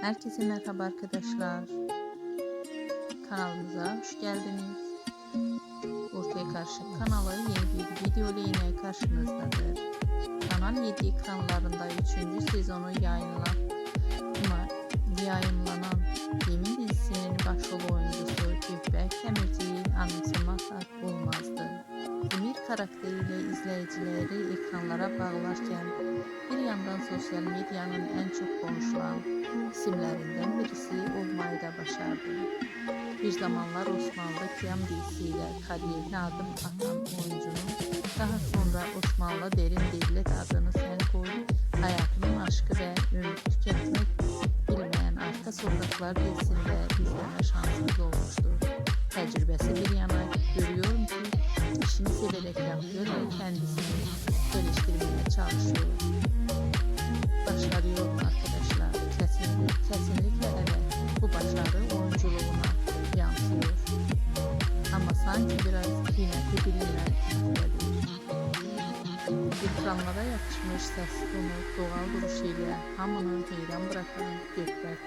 Herkese merhaba arkadaşlar. Kanalımıza hoş geldiniz. Ortaya Karşı kanalı yeni bir video ile yine karşınızdadır. Kanal 7 ekranlarında 3. sezonu yayınlan yayınlanan Yemin dizisinin başrol oyuncusu Gökberk Demirci'yi. Demir karakteriyle izleyicileri ekranlara bağlarken bir yandan sosyal medyanın en çok konuşulan isimlerinden birisi olmayı da başardı. Bir zamanlar Osmanlı Kıyam dizisiyle kariyerine adım atan oyuncunun daha sonra Osmanlı Derin Devlet adını sen koy, hayatının aşkı ve ömrü tüketmek bilmeyen Arka Sokaklar dizisinde izleme şansımız olmuştur. Tecrübesi bir yana görüyorum ki işini severek yapıyor ve kendisini geliştirmeye çalışıyor. Başarıyor arkadaşlar? Kesinlikle, kesinlikle evet. Bu başarı oyunculuğuna yansıyor. Ama sanki biraz kıymeti bilinmeyen Ekranlara yakışmış ses tonu, doğal duruşuyla hamını heyran bırakan Gökberk